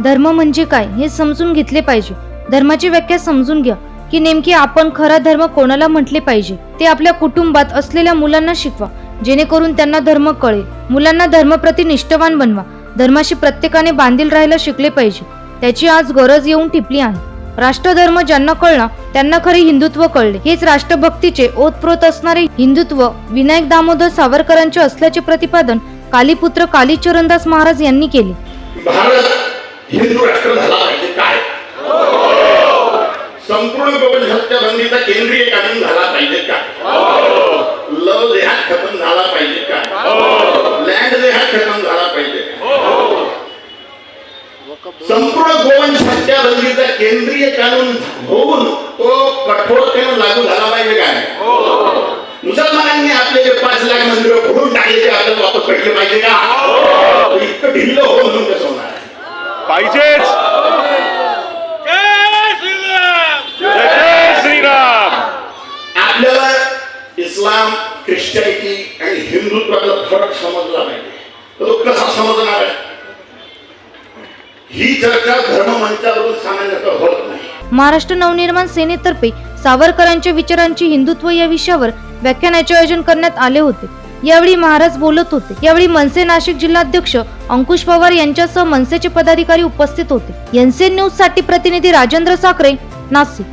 धर्म म्हणजे काय हे समजून घेतले पाहिजे. धर्माची व्याख्या समजून घ्या की नेमकी आपण खरा धर्म कोणाला म्हटले पाहिजे ते आपल्या कुटुंबात असलेल्या मुलांना शिकवा जेणेकरून त्यांना धर्म कळेल मुलांना धर्मप्रती निष्ठवान बनवा. धर्माशी प्रत्येकाने बांधील राहायला शिकले पाहिजे. त्याची आज गरज येऊन टिपली आहे. राष्ट्रधर्म ज्यांना कळला त्यांना खरे हिंदुत्व कळले. हेच राष्ट्रभक्तीचे ओतप्रोत असणारे हिंदुत्व विनायक दामोदर सावरकरांचे असल्याचे प्रतिपादन कालीपुत्र कालीचरणदास महाराज यांनी केले. भारत हिंदू राष्ट्र झाला पाहिजे काय? संपूर्ण गोवन हत्याबंदीचा केंद्रीय कानून झाला पाहिजे काय लव देहात खतम झाला पाहिजे काय लँड देहात खतम झाला पाहिजे संपूर्ण गोवंश गोवन हत्याबंदीचा केंद्रीय कानून होऊन तो कठोरतेने लागू झाला पाहिजे काय मुसलमानांनी आपले जे पाच लाख मंदिर फोडून टाकले ते आपल्याला वापस भेटले पाहिजे का? इतकं ढिल्ल होऊन म्हणून कसं होणार आहे? पाहिजेच. आपल्याला इस्लाम ख्रिश्चनिटी आणि हिंदुत्वातला फरक समजला पाहिजे. तो कसा समजणार आहे? ही चर्चा धर्ममंचावरून सामान्यतः होत नाही. महाराष्ट्र नवनिर्माण सेनेतर्फे सावरकरांच्या विचारांची हिंदुत्व या विषयावर व्याख्यानाचे आयोजन करण्यात आले होते. यावेळी महाराज बोलत होते. यावेळी मनसे नाशिक जिल्हाध्यक्ष अंकुश पवार यांच्यासह मनसेचे पदाधिकारी उपस्थित होते. एनसीएन न्यूजसाठी प्रतिनिधी राजेंद्र साखरे नाशिक.